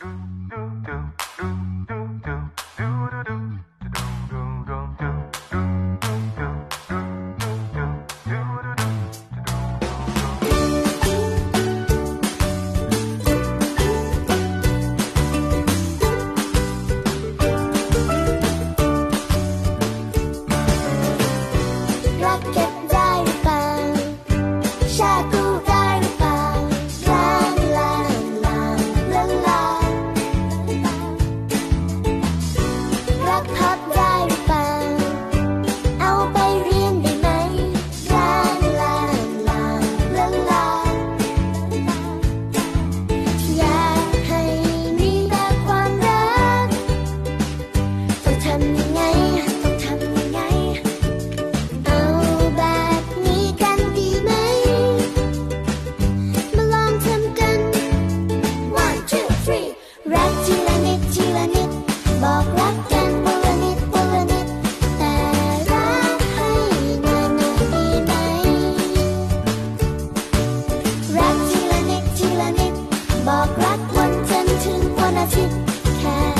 do do do do do บอกรักวันจันทร์ถึงวันอาทิตย์แค่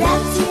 That's